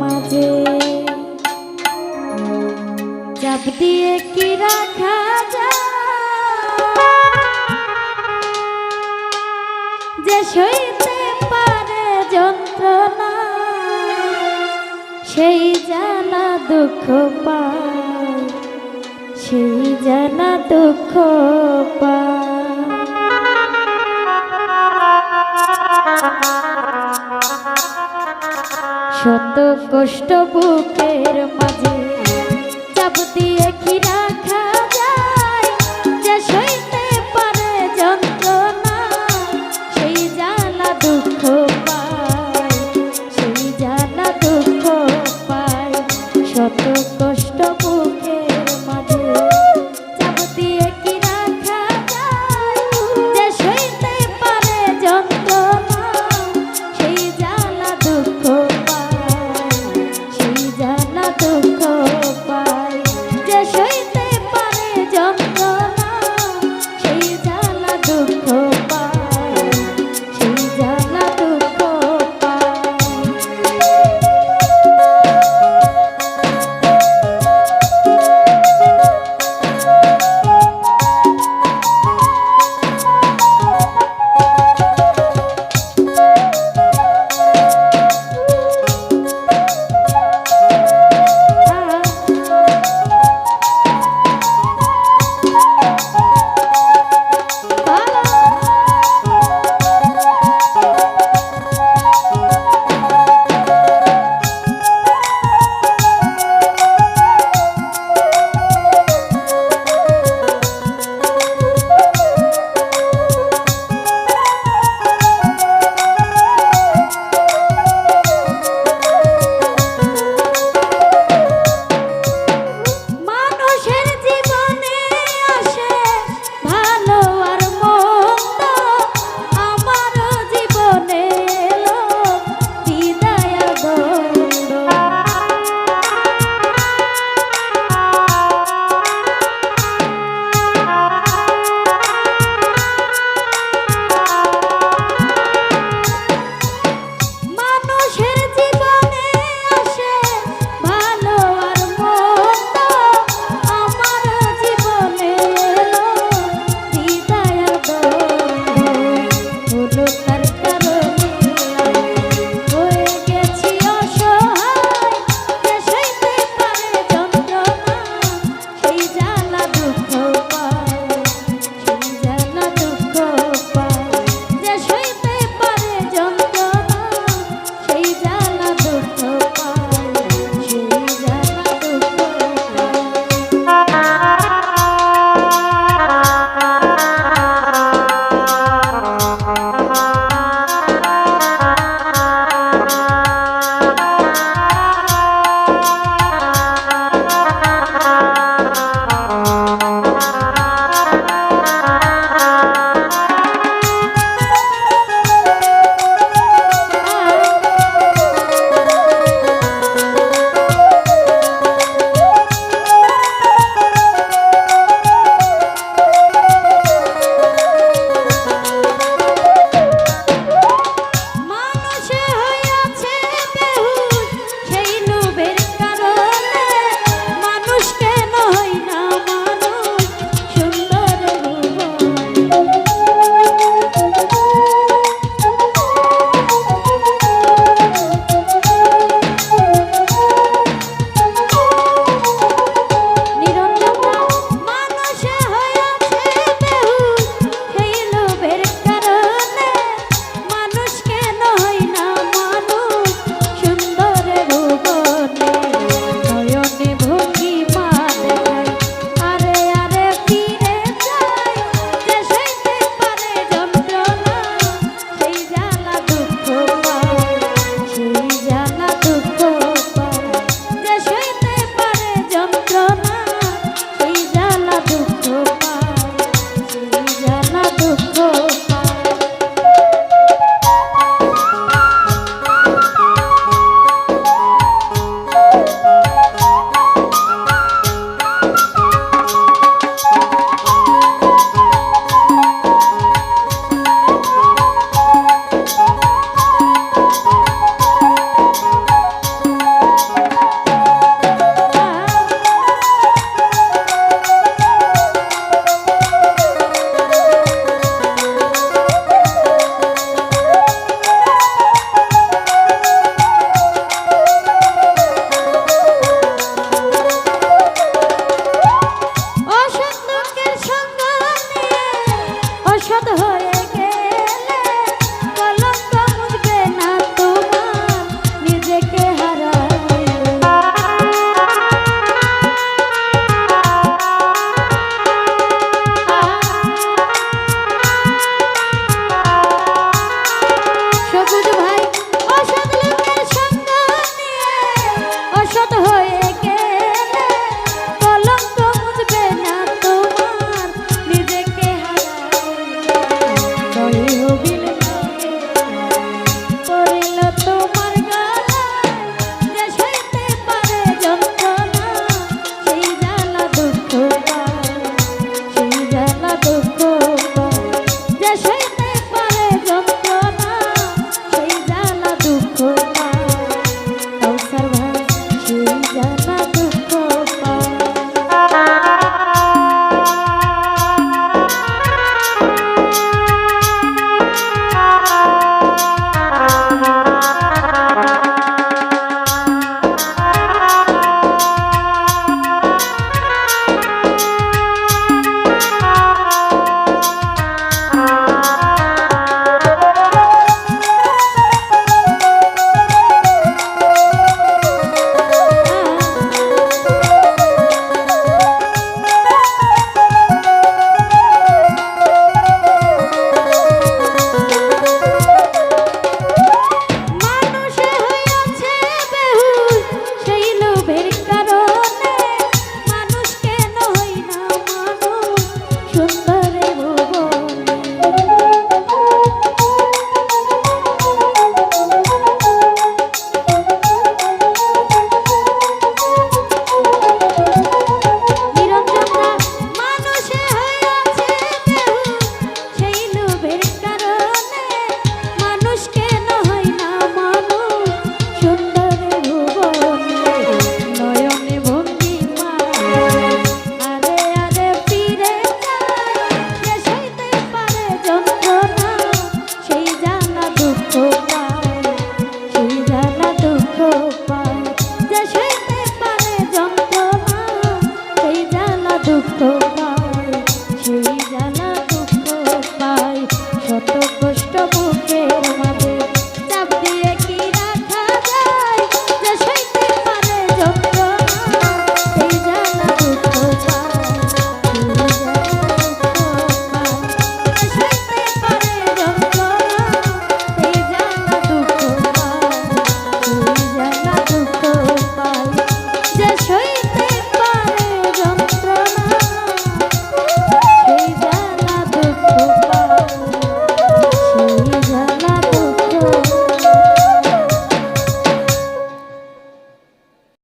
মাঝে। চাপ দিয়ে কি রাখা যে সইতে পারে যন্ত্রণা, সেই জানা দুঃখ পায়। সেই জানা দুঃখ পায়। শত কষ্ট বুকের মাঝে। চাপ দিয়ে কি রাখা যায়? যে সইতে পারে যন্ত্রণা, সেই জানা দুঃখ পায়। সেই জানা দুঃখ পায়, শত কষ্ট